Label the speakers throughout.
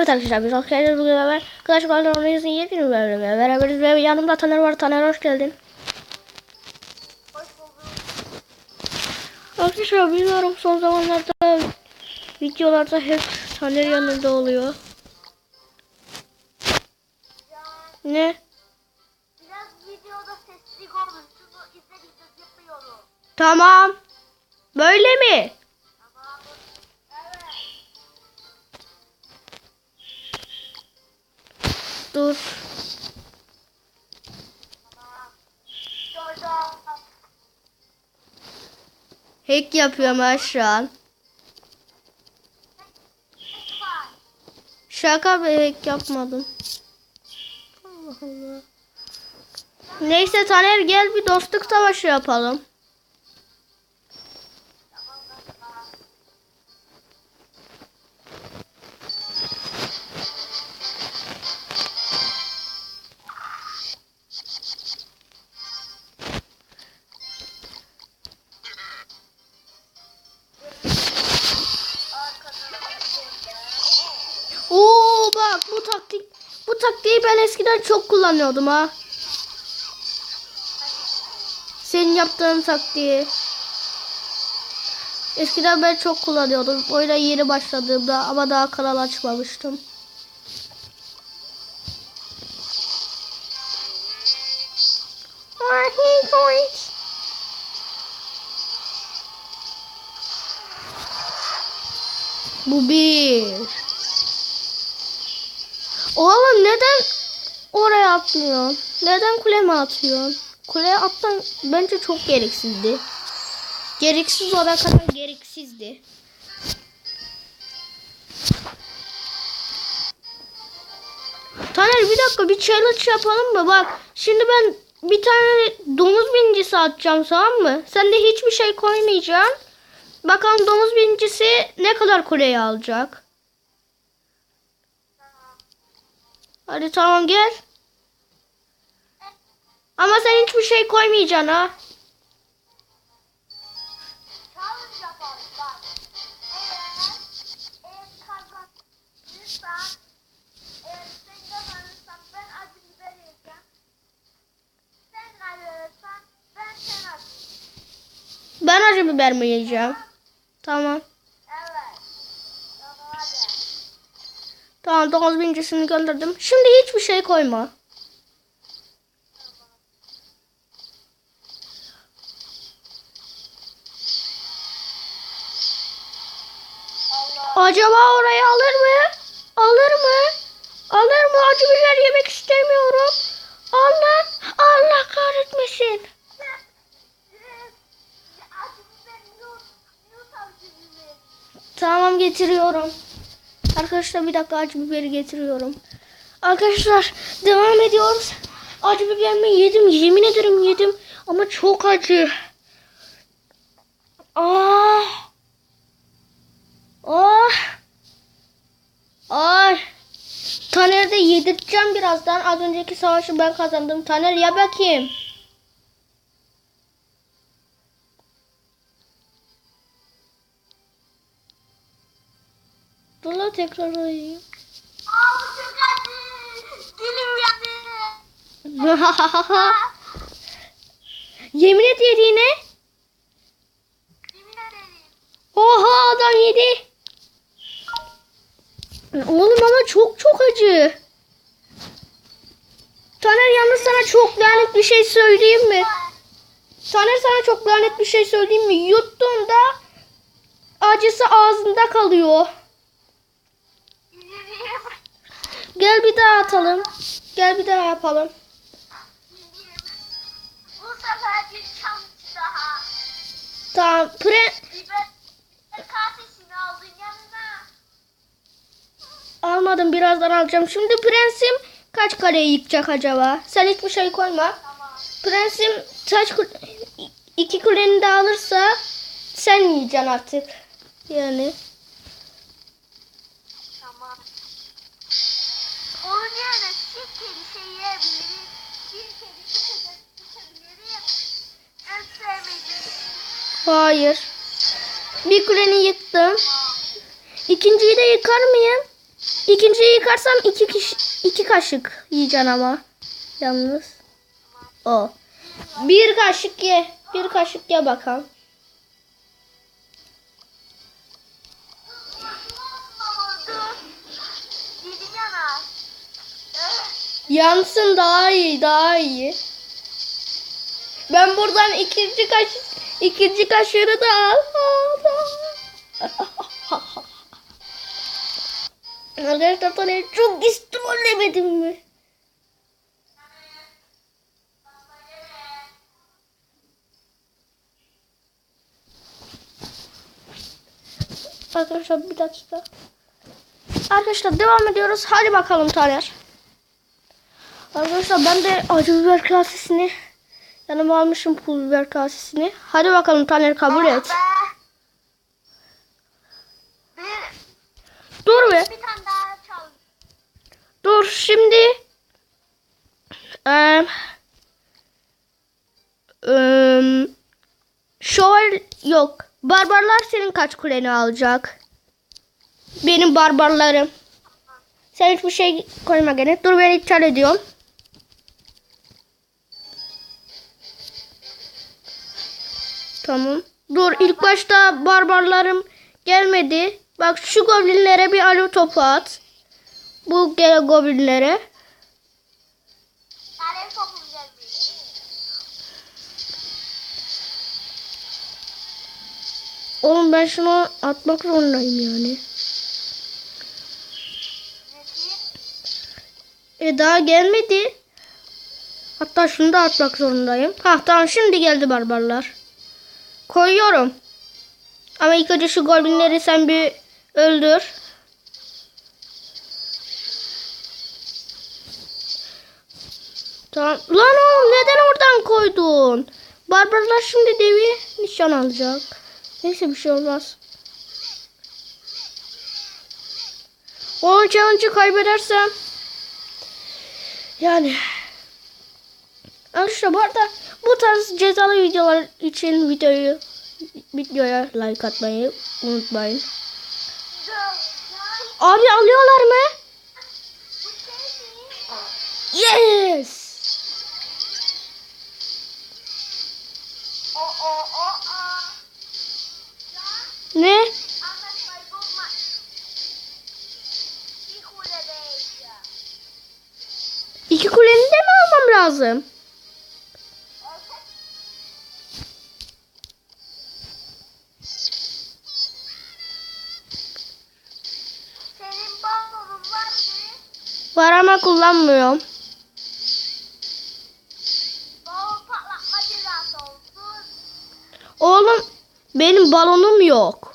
Speaker 1: Evet arkadaşlar biz arkadaşlar bugün beraber Clash Clans oynayacağız. Yeni bir bölümle beraberiz ve yanımda Taner var. Taner hoş geldin.
Speaker 2: Hoş bulduk.
Speaker 1: Arkadaşlar bilmiyorum son zamanlarda videolarda hep Taner yanında oluyor.
Speaker 2: Ya
Speaker 1: Ne?
Speaker 2: biraz videoda sesli oldu. Şunu izlediğiniz yapıyorum.
Speaker 1: Tamam. Böyle mi? Dur. Hack yapıyorum ha şu an. Şaka bir hack yapmadım. Allah Allah. Neyse Taner gel bir dostluk savaşı yapalım. Bu taktik bu taktiği ben eskiden çok kullanıyordum ha. Senin yaptığın taktiği. Eskiden ben çok kullanıyordum. Oyuna yeni başladığımda ama daha kanal açmamıştım. Bu bir. Oğlum neden oraya atmıyorsun? Neden kuleme atıyorsun? Kuleye atman bence çok gereksizdi. Gereksiz oraya kadar gereksizdi. Taner bir dakika bir challenge yapalım mı? Bak şimdi ben bir tane domuz binicisi atacağım tamam mı? Sen de hiçbir şey koymayacaksın. Bakalım domuz binicisi ne kadar kuleyi alacak. Hadi tamam gel. Ama sen hiçbir şey koymayacaksın ha.
Speaker 2: Ben acı biber
Speaker 1: mi yiyeceğim? Tamam.
Speaker 2: Tamam
Speaker 1: domuz birincisini gönderdim. Şimdi hiçbir şey koyma. Acaba orayı alır mı? Alır mı? Alır mı? Acı biber yemek istemiyorum. Allah, Allah kahretmesin. Tamam getiriyorum. Arkadaşlar bir dakika acı biberi getiriyorum. Arkadaşlar devam ediyoruz. Acı biberimi yedim. Yemin ederim yedim. Ama çok acı. Ah. Ah. Ah. Taner'de yedirteceğim birazdan. Az önceki savaşı ben kazandım. Taner ya bakayım. Dur tekrar arayayım.
Speaker 2: Aa çok acı. Dilim yandı.
Speaker 1: Yemin et yediğine.
Speaker 2: Yemin ederim.
Speaker 1: Oha adam yedi. Oğlum ama çok çok acı. Taner yalnız sana çok lanet bir şey söyleyeyim mi? Taner sana çok lanet bir şey söyleyeyim mi? Yuttuğunda acısı ağzında kalıyor.
Speaker 2: Yemin
Speaker 1: Gel bir daha atalım. Gel bir daha yapalım.
Speaker 2: Bu sefer bir şans daha.
Speaker 1: Tamam. Pre almadım birazdan alacağım. Şimdi prensim kaç kareyi yıkacak acaba? Sen hiçbir şey koyma.
Speaker 2: Tamam.
Speaker 1: Prensim taç kul- iki kuleni de alırsa sen yiyeceksin artık. Yani. Hayır. Bir kuleni yıktım. İkinciyi de yıkar mıyım? İkinciyi yıkarsam iki, kişi, iki kaşık yiyeceksin ama. Yalnız. O. Bir kaşık ye. Bir kaşık ye bakalım. Yansın daha iyi, daha iyi. Ben buradan ikinci kaşık, ikinci kaşığını da aldım. Arkadaşlar sana çok istiyorlemedim mi? Arkadaşlar bir dakika. Arkadaşlar devam ediyoruz. Hadi bakalım Taner. Arkadaşlar ben de acı biber kasesini yanıma almışım pul biber kasesini. Hadi bakalım Taner kabul et.
Speaker 2: Be. Bir,
Speaker 1: Dur be.
Speaker 2: bir tane daha çal.
Speaker 1: Dur şimdi. Eee eee, şöval yok. Barbarlar senin kaç kuleni alacak? Benim barbarlarım. Sen hiçbir şey koyma gene. Dur ben iptal ediyorum. Tamam. Dur ilk başta barbarlarım gelmedi. Bak şu goblinlere bir alo topu at. Bu gene goblinlere.
Speaker 2: Alev.
Speaker 1: Oğlum ben şunu atmak zorundayım yani. E daha gelmedi. Hatta şunu da atmak zorundayım. Ha tamam şimdi geldi barbarlar. Koyuyorum. Ama ilk önce şu goblinleri sen bir öldür. Tamam. Lan oğlum neden oradan koydun? Barbarlar şimdi devi nişan alacak. Neyse bir şey olmaz. O challenge'ı kaybedersem yani Arkadaşlar bu arada bu tarz cezalı videolar için videoyu videoya like atmayı unutmayın. Abi alıyorlar mı? Yes. Ne? İki kuleni de mi almam lazım? Kullanmıyorum. Oğlum benim balonum yok.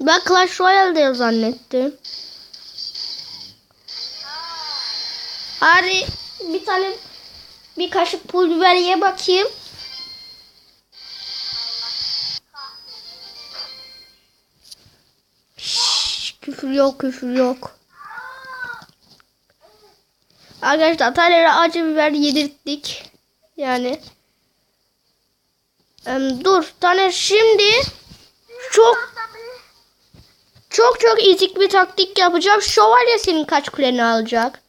Speaker 1: Ben Clash Royale'de zannettim.
Speaker 2: Ha.
Speaker 1: Hadi bir tane bir kaşık pul biber ye bakayım. Küfür yok küfür yok. Arkadaşlar Taner'e acı biber yedirttik. Yani. Em, dur Taner şimdi çok çok çok ezik bir taktik yapacağım. Şövalye senin kaç kuleni alacak?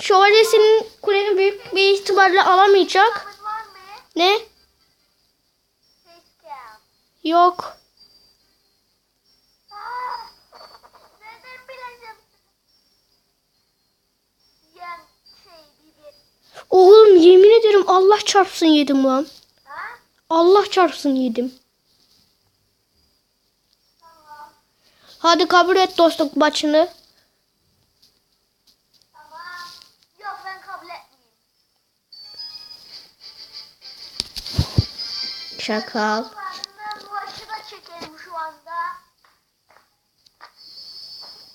Speaker 1: Şövalye senin kuleni büyük bir ihtimalle alamayacak. Ne? Yok.
Speaker 2: Ah, Nereden bileceğim? Yiyen şey biber.
Speaker 1: Oğlum yemin ederim Allah çarpsın yedim lan.
Speaker 2: Ha?
Speaker 1: Allah çarpsın yedim.
Speaker 2: Tamam.
Speaker 1: Hadi kabul et dostluk maçını.
Speaker 2: Tamam. Yok ben kabul etmeyeyim.
Speaker 1: Şakal.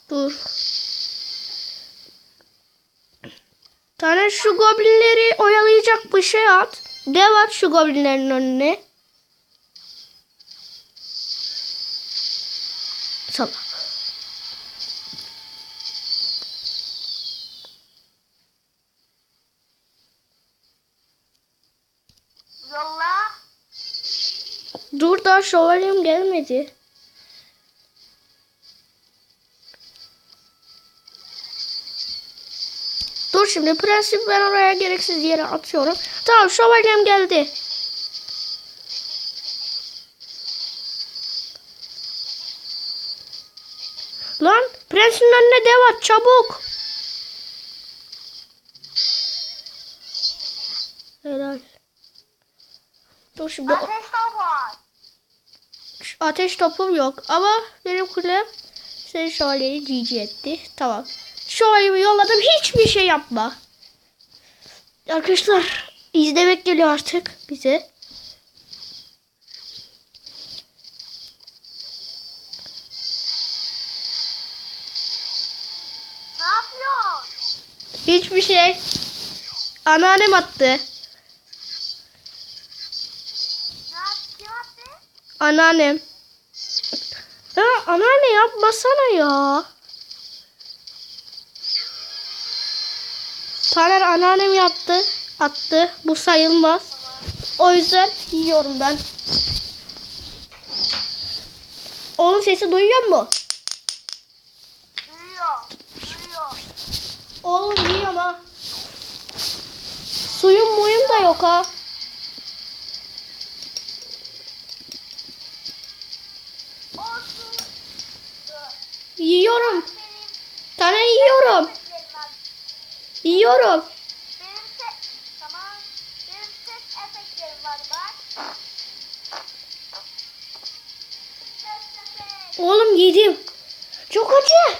Speaker 1: Dur. Tane şu goblinleri oyalayacak bir şey at. Dev at şu goblinlerin önüne. Salak.
Speaker 2: Yolla.
Speaker 1: Dur daha şövalyem gelmedi. Şimdi prensip ben oraya gereksiz yere atıyorum. Tamam şövalyem geldi. Lan prensin önüne dev at çabuk. Helal. Dur şimdi
Speaker 2: Ateş topu
Speaker 1: ateş topum yok ama benim kulem senin şövalyeyi GG etti. Tamam. Şövalyemi yolladım hiçbir şey yapma. Arkadaşlar izlemek geliyor artık bize.
Speaker 2: Ne yapıyor?
Speaker 1: Hiçbir şey. Anneannem attı. Anneannem. Ha, anneanne yapmasana ya. Taner anneannem yaptı. Attı. Bu sayılmaz. O yüzden yiyorum ben. Onun sesi duyuyor mu?
Speaker 2: Duyuyor.
Speaker 1: Oğlum yiyor ama. Suyum muyum da yok ha. Yiyorum. Taner yiyorum. Yiyorum.
Speaker 2: Benim ses... Tamam. Benim efekt.
Speaker 1: Oğlum yedim. Çok acı.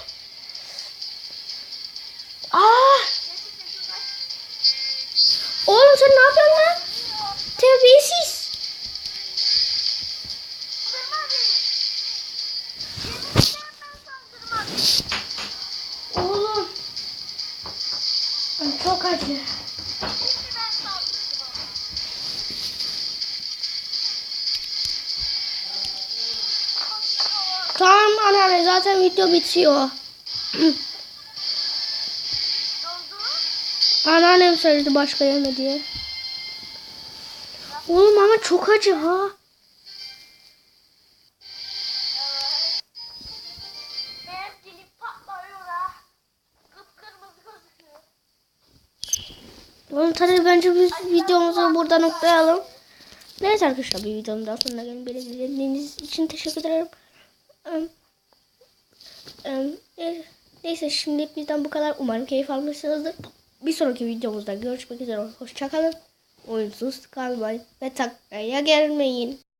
Speaker 1: Aa, oğlum sen ne yapıyorsun lan? Terbiyesiz. Çok acı. Tamam anneanne zaten video bitiyor. Anneannem söyledi başka yeme diye. Oğlum ama çok acı ha. Tabii bence biz videomuzu burada noktalayalım. Neyse arkadaşlar bir videonun daha sonuna gelin. Beni dinlediğiniz için teşekkür ederim. E, Neyse şimdilik bizden bu kadar. Umarım keyif almışsınızdır. Bir sonraki videomuzda görüşmek üzere. Hoşçakalın. Oyunsuz kalmayın ve taklaya gelmeyin.